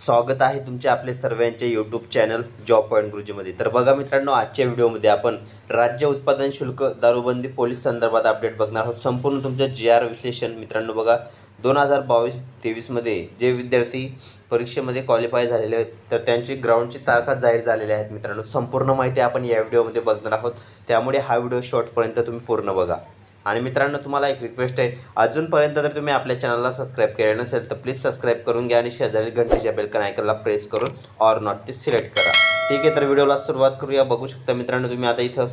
स्वागत आहे तुमचे आपले सर्वांचे यूट्यूब चॅनल जॉब पॉईंट गुरुजीमध्ये तर बघा मित्रांनो आजच्या व्हिडिओमध्ये आपण राज्य उत्पादन शुल्क दारूबंदी पोलीस संदर्भात अपडेट बघणार आहोत. संपूर्ण तुमचं जी आर विश्लेषण मित्रांनो बघा दोन हजार बावीस तेवीसमध्ये जे विद्यार्थी परीक्षेमध्ये क्वालिफाय झालेले आहेत तर त्यांची ग्राउंडची तारखा जाहीर झालेल्या आहेत मित्रांनो. संपूर्ण माहिती आपण या व्हिडिओमध्ये बघणार आहोत. त्यामुळे हा व्हिडिओ शॉर्टपर्यंत तुम्ही पूर्ण बघा. आणि मित्रांनो तुम्हाला एक रिक्वेस्ट आहे. अजूनपर्यंत जर तुम्ही आपल्या चॅनलला सबस्क्राईब केले नसेल तर प्लीज सबस्क्राईब करून घ्या आणि शेजारी घंटेच्या बेलकन आयकनला प्रेस करून ऑर नॉट ते सिलेक्ट करा. ठीक आहे तर व्हिडिओला सुरुवात करूया. बघू शकता मित्रांनो तुम्ही आता इथं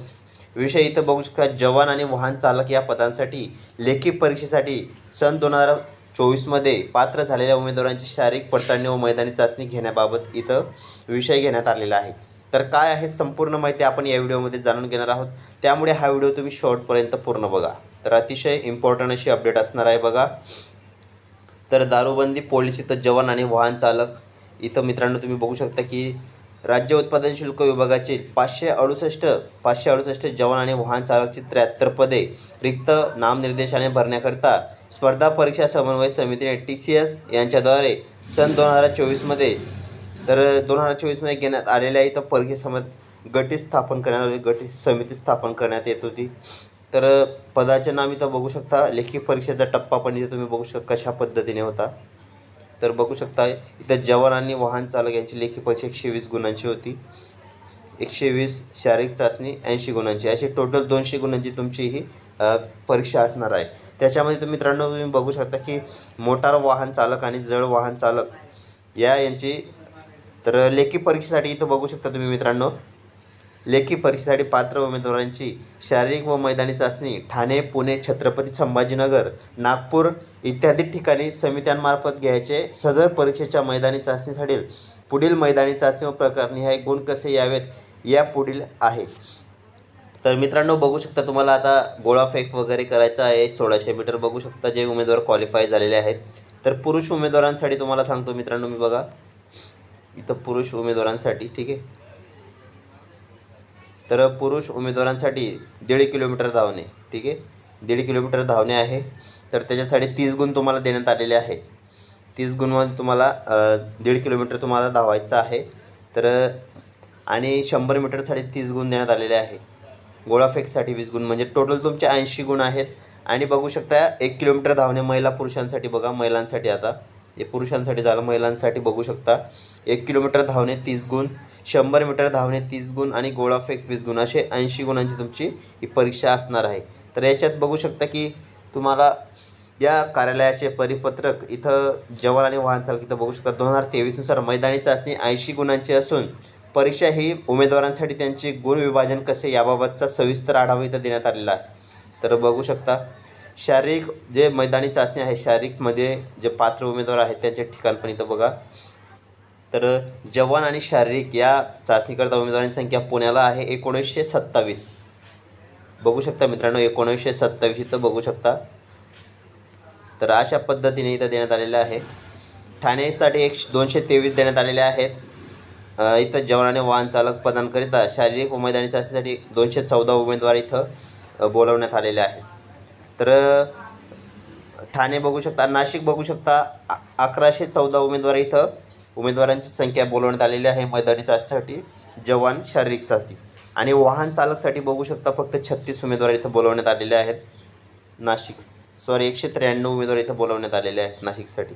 विषय इथं बघू शकता. जवान आणि वाहन चालक या पदांसाठी लेखी परीक्षेसाठी सन दोन हजार चोवीसमध्ये पात्र झालेल्या उमेदवारांची शारीरिक पडताळणी व मैदानी चाचणी घेण्याबाबत इथं विषय घेण्यात आलेला आहे. तर काय आहे संपूर्ण माहिती आपण या व्हिडिओमध्ये जाणून घेणार आहोत. त्यामुळे हा व्हिडिओ तुम्ही शॉर्टपर्यंत पूर्ण बघा. तर अतिशय इम्पॉर्टंट अशी अपडेट असणार आहे बघा. तर दारूबंदी पोलीस इथं जवान आणि वाहन चालक. इथं मित्रांनो तुम्ही बघू शकता की राज्य उत्पादन शुल्क विभागाचे पाचशे अडुसष्ट पाचशे अडुसष्ट जवान आणि वाहन चालकची त्र्याहत्तर पदे रिक्त नामनिर्देशाने भरण्याकरता स्पर्धा परीक्षा समन्वय समितीने टी सी एस यांच्याद्वारे सन दोन हजार चोवीसमध्ये तर दोन हजार चोवीसमध्ये घेण्यात आलेल्या इथं परीक्षेसमोर गटी स्थापन करण्यात आली. गटी समिती स्थापन करण्यात येत होती. तर पदाचे नाव इथं बघू शकता. लेखी परीक्षेचा टप्पा पण इथे तुम्ही बघू शकता कशा पद्धतीने होता. तर बघू शकता इथं जवान आणि वाहन चालक यांची लेखी परीक्षा एकशे वीस गुणांची होती. एकशे वीस शारीरिक चाचणी ऐंशी गुणांची. अशी टोटल दोनशे गुणांची तुमची ही परीक्षा असणार आहे. त्याच्यामध्ये तुम्ही मित्रांनो तुम्ही बघू शकता की मोटार वाहन चालक आणि जड वाहन चालक या यांची तर लेखी परीक्षेसाठी इथं बघू शकता तुम्ही मित्रांनो. लेखी परीक्षेसाठी पात्र उमेदवारांची शारीरिक व मैदानी चाचणी ठाणे पुणे छत्रपती संभाजीनगर नागपूर इत्यादी ठिकाणी समित्यांमार्फत घ्यायचे. सदर परीक्षेच्या मैदानी चाचणीसाठी पुढील मैदानी चाचणी व प्रकारनिहाय गुण कसे यावेत या पुढील आहे तर मित्रांनो बघू शकता तुम्हाला आता गोळा फेक वगैरे करायचा आहे. सोळाशे मीटर बघू शकता जे उमेदवार क्वालिफाय झालेले आहेत. तर पुरुष उमेदवारांसाठी तुम्हाला सांगतो मित्रांनो मी बघा. इथं पुरुष उमेदवारांसाठी ठीक आहे? तर पुरुष उमेदवारांसाठी दीड किलोमीटर धावणे ठीक आहे? दीड किलोमीटर धावणे आहे. तर त्याच्यासाठी तीस गुण तुम्हाला देण्यात आलेले आहे तीस गुणमध्ये म्हणजे तुम्हाला दीड किलोमीटर तुम्हाला धावायचं आहे. तर आणि शंभर मीटरसाठी तीस गुण देण्यात आलेले आहे गोळाफेकसाठी वीस गुण म्हणजे टोटल तुमचे ऐंशी गुण आहेत. आणि बघू शकता एक किलोमीटर धावणे महिला पुरुषांसाठी बघा महिलांसाठी आता. हे पुरुषांसाठी झालं. महिलांसाठी बघू शकता. एक किलोमीटर धावणे तीस गुण शंभर मीटर धावणे तीस गुण आणि गोळाफेक वीस गुण. असे ऐंशी गुणांची तुमची ही परीक्षा असणार आहे. तर याच्यात बघू शकता की तुम्हाला या कार्यालयाचे परिपत्रक इथं जवान आणि वाहन चालक इथं बघू शकता. दोन हजार तेवीसनुसार मैदानी चाचणी ऐंशी गुणांची असून परीक्षा ही उमेदवारांसाठी त्यांचे गुण विभाजन कसे याबाबतचा सविस्तर आढावा इथं देण्यात आलेला आहे. तर बघू शकता शारीरिक जे मैदानी चाचणी आहे शारीरिकमध्ये जे पात्र उमेदवार आहेत त्यांचे ठिकाण पण इथं बघा. तर जवान आणि शारीरिक या चाचणीकरता उमेदवारांची संख्या पुण्याला आहे एकोणीसशे सत्तावीस. बघू शकता मित्रांनो एकोणीसशे सत्तावीस इथं बघू शकता. तर अशा पद्धतीने इथं देण्यात आलेलं आहे. ठाणेसाठी एक दोनशे तेवीस देण्यात आलेले आहेत. इथं जवानाने वाहन चालक पदांकरिता शारीरिक उमेदवारी चाचणीसाठी दोनशे चौदा उमेदवार इथं बोलवण्यात आलेले आहेत. तर ठाणे बघू शकता नाशिक बघू शकता आ- अकराशे चौदा उमेदवार इथं उमेदवारांची संख्या बोलवण्यात आलेली आहे मैदानी चाचणीसाठी जवान शारीरिक चाचणी. आणि वाहन चालकसाठी बघू शकता फक्त छत्तीस उमेदवार इथं बोलवण्यात आलेले आहेत. नाशिक सॉरी एकशे त्र्याण्णव उमेदवार इथं बोलवण्यात आलेले आहेत नाशिकसाठी.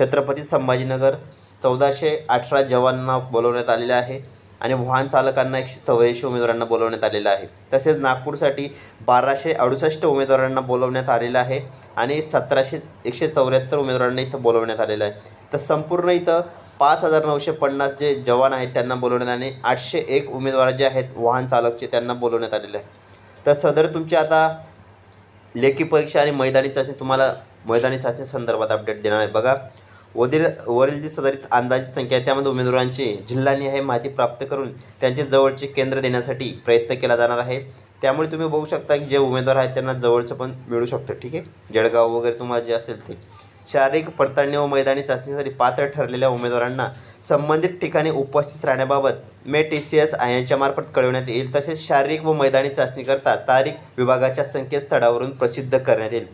छत्रपती संभाजीनगर चौदाशे अठरा जवानांना बोलवण्यात आलेले आहे. आणि वाहन चालकांना एकशे चौऱ्याऐंशी उमेदवारांना बोलवण्यात आलेलं आहे. तसेच नागपूरसाठी बाराशे अडुसष्ट उमेदवारांना बोलवण्यात आलेलं आहे आणि सतराशे एकशे चौऱ्याहत्तर उमेदवारांना इथं बोलवण्यात आलेलं आहे. तर संपूर्ण इथं पाच हजार नऊशे पन्नास जे जवान आहेत त्यांना बोलवण्यात आणि आठशे एक उमेदवार जे आहेत वाहन चालकचे त्यांना बोलवण्यात आलेले आहे. तर सदर तुमचे आता लेखी परीक्षा आणि मैदानी चाचणी तुम्हाला मैदानी चाचणी संदर्भात अपडेट देणार आहे. बघा वरील वरील जी सदरित अंदाजित संख्या आहे त्यामध्ये उमेदवारांची जिल्हानिहाय माहिती प्राप्त करून त्यांचे जवळचे केंद्र देण्यासाठी प्रयत्न केला जाणार आहे. त्यामुळे तुम्ही बघू शकता की जे उमेदवार आहेत त्यांना जवळचं पण मिळू शकतं ठीक आहे? जळगाव वगैरे तुम्हाला जे असेल ते. शारीरिक पडताळणी व मैदानी चाचणीसाठी पात्र ठरलेल्या उमेदवारांना संबंधित ठिकाणी उपस्थित राहण्याबाबत मे टी सी एस यांच्यामार्फत कळवण्यात येईल. तसेच शारीरिक व मैदानी चाचणीकरता तारीख विभागाच्या संकेतस्थळावरून प्रसिद्ध करण्यात येईल.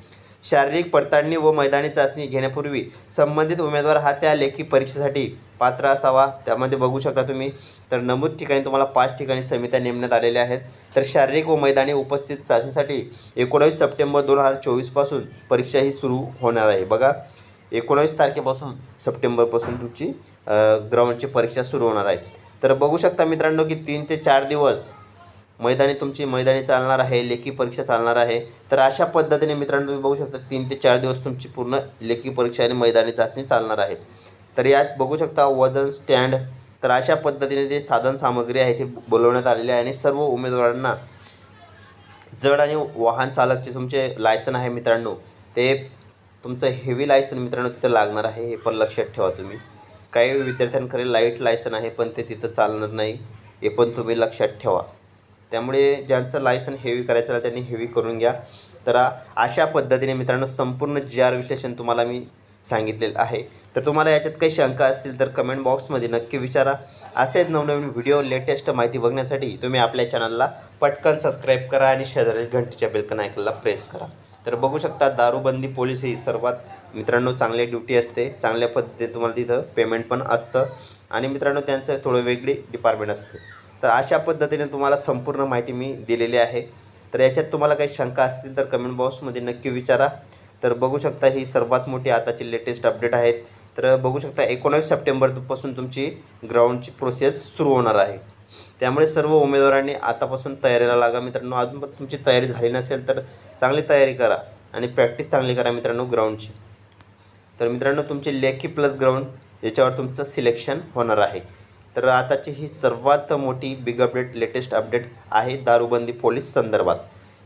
शारीरिक पडताळणी व मैदानी चाचणी घेण्यापूर्वी संबंधित उमेदवार हा त्या लेखी परीक्षेसाठी पात्र असावा. त्यामध्ये बघू शकता तुम्ही. तर नमूद ठिकाणी तुम्हाला पाच ठिकाणी समित्या नेमण्यात आलेल्या आहेत. तर शारीरिक व मैदानी उपस्थित चाचणीसाठी एकोणावीस सप्टेंबर दोन हजार चोवीसपासून परीक्षा ही सुरू होणार आहे. बघा एकोणावीस तारखेपासून सप्टेंबरपासून तुमची ग्राउंडची परीक्षा सुरू होणार आहे. तर बघू शकता मित्रांनो की तीन ते चार दिवस मैदानी तुमची मैदानी चालणार आहे लेखी परीक्षा चालणार आहे. तर अशा पद्धतीने मित्रांनो तुम्ही बघू शकता तीन ते चार दिवस तुमची पूर्ण लेखी परीक्षा आणि मैदानी चाचणी चालणार आहे तर यात बघू शकता वजन स्टँड तर अशा पद्धतीने जे साधन सामग्री आहे ती बोलवण्यात आलेली आहे. आणि सर्व उमेदवारांना जड आणि वाहन चालकचे तुमचे लायसन आहे मित्रांनो. ते तुमचं हेवी लायसन मित्रांनो तिथं लागणार आहे हे पण लक्षात ठेवा तुम्ही. काही विद्यार्थ्यांकडे लाइट लायसन आहे पण ते तिथं चालणार नाही हे पण तुम्ही लक्षात ठेवा. त्यामुळे ज्यांचं लायसन हेवी करायचं आहे त्यांनी हेवी करून घ्या. तर अशा पद्धतीने मित्रांनो संपूर्ण जी आर विश्लेषण तुम्हाला मी सांगितलेलं आहे. तर तुम्हाला याच्यात काही शंका असतील तर कमेंट बॉक्समध्ये नक्की विचारा. असेच नवनवीन व्हिडिओ लेटेस्ट माहिती बघण्यासाठी तुम्ही आपल्या चॅनलला पटकन सबस्क्राईब करा आणि शेजारी घंटीच्या बेलकन ऐकायला प्रेस करा. तर बघू शकता दारूबंदी पोलीस ही सर्वात मित्रांनो चांगली ड्युटी असते. चांगल्या पद्धतीने तुम्हाला तिथं पेमेंट पण असतं. आणि मित्रांनो त्यांचं थोडं वेगळी डिपार्टमेंट असते. तर अशा पद्धतीने तुम्हाला संपूर्ण माहिती मी दिलेली आहे. तर याच्यात तुम्हाला काही शंका असतील तर कमेंट बॉक्समध्ये नक्की विचारा. तर बघू शकता ही सर्वात मोठी आताची लेटेस्ट अपडेट आहेत तर बघू शकता एकोणावीस सप्टेंबरपासून तुमची ग्राउंडची प्रोसेस सुरू होणार आहे. त्यामुळे सर्व उमेदवारांनी आतापासून तयारीला लागा. मित्रांनो अजून पण तुमची तयारी झाली नसेल तर चांगली तयारी करा आणि प्रॅक्टिस चांगली करा मित्रांनो ग्राउंडची तर मित्रांनो तुमचे लेखी प्लस ग्राउंड याच्यावर तुमचं सिलेक्शन होणार आहे. तर आताची ही सर्वात मोठी बिग अपडेट लेटेस्ट अपडेट आहे दारूबंदी पोलीस संदर्भात.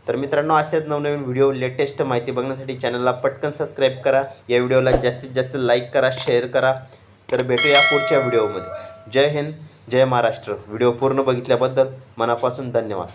तर मित्रांनो असेच नवनवीन व्हिडिओ लेटेस्ट माहिती बघण्यासाठी चॅनलला पटकन सबस्क्राईब करा. या व्हिडिओला जास्तीत जास्त लाईक करा शेअर करा. तर भेटूया पुढच्या व्हिडिओमध्ये जय हिंद जय महाराष्ट्र. व्हिडिओ पूर्ण बघितल्याबद्दल मनापासून धन्यवाद.